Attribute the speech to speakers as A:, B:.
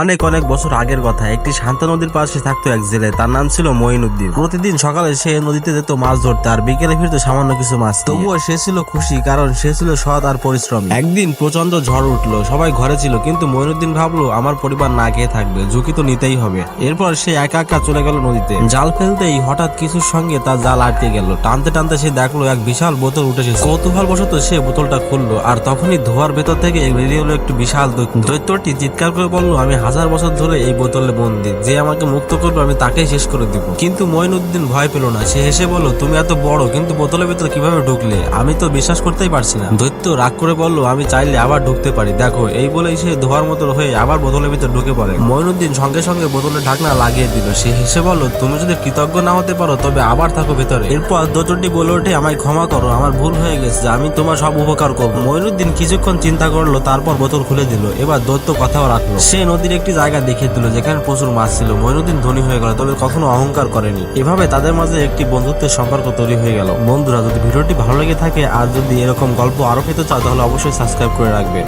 A: অনেক অনেক বছর আগের কথা। একটি শান্ত নদীর পাশে থাকতো এক জেলে, তার নাম ছিল মঈনুদ্দিন। প্রতিদিন সকালে সে নদীতে যেত মাছ ধরতে আর বিকেলে ফিরতো সামান্য কিছু মাছ তবুও সে ছিল খুশি, কারণ সে ছিল সৎ আর পরিশ্রমী। একদিন প্রচণ্ড ঝড় উঠল, সবাই ঘরে ছিল, কিন্তু মঈনুদ্দিন ভাবলো, আমার পরিবার না খেয়ে থাকবে, ঝুঁকি তো নিতেই হবে। এরপর সে একা একা চলে গেল নদীতে। জাল ফেলতেই হঠাৎ কিছুর সঙ্গে তার জাল আটকে গেল। টানতে টানতে সে দেখল, এক বিশাল বোতল উঠেছে কৌতূহল বশত সে বোতলটা খুললো, আর তখনই ধোয়ার ভেতর থেকে বেরিয়ে একটু বিশাল দৈত্য। দৈত্যটি চিৎকার করে বলল, আমি হাজার বছর ধরে এই বোতলে বন্দি। যে আমাকে মুক্ত করবে, আমি তাকেই শেষ করে দিব। কিন্তু মঈনুদ্দিন ভয় পেল না। সে হেসে বলল, তুমি এত বড়, কিন্তু বোতলের ভিতরে কীভাবে ঢুকলে? আমি তো বিশ্বাস করতেই পারছি না। দৈত্য রাগ করে বলল, আমি চাইলে আবার ঢুকতে পারি। দেখো, এই বলেই সে ধোয়ার মতো হয়ে আবার বোতলের ভিতর ঢুকে পড়ে। মঈনুদ্দিন সঙ্গে সঙ্গে বোতলের ঢাকনা লাগিয়ে দিল। সে হেসে বলল, তুমি যদি কৃতজ্ঞ না হতে পারো, তবে আবার থাকো ভেতরে। এরপর দৈত্যটি বলে ওঠে, আমায় ক্ষমা করো, আমার ভুল হয়ে গেছে, আমি তোমার সব উপকার করব। মঈনুদ্দিন কিছুক্ষণ চিন্তা করল, তারপর বোতল খুলে দিল। এবার দৈত্য কথাও রাখল। সে নদীর একটি জায়গা দেখে দিল যেখানে প্রচুর মাছ ছিল। মইনুদ্দিন ধনী হয়ে গেল, তবে কখনো অহংকার করেনি। এভাবে তাদের মাঝে একটি বন্ধুত্বের সম্পর্ক তৈরি হয়ে গেল। বন্ধুরা, যদি ভিডিওটি ভালো লেগে থাকে আর যদি এরকম গল্প আরও পেতে চাও, তাহলে অবশ্যই সাবস্ক্রাইব করে রাখবে।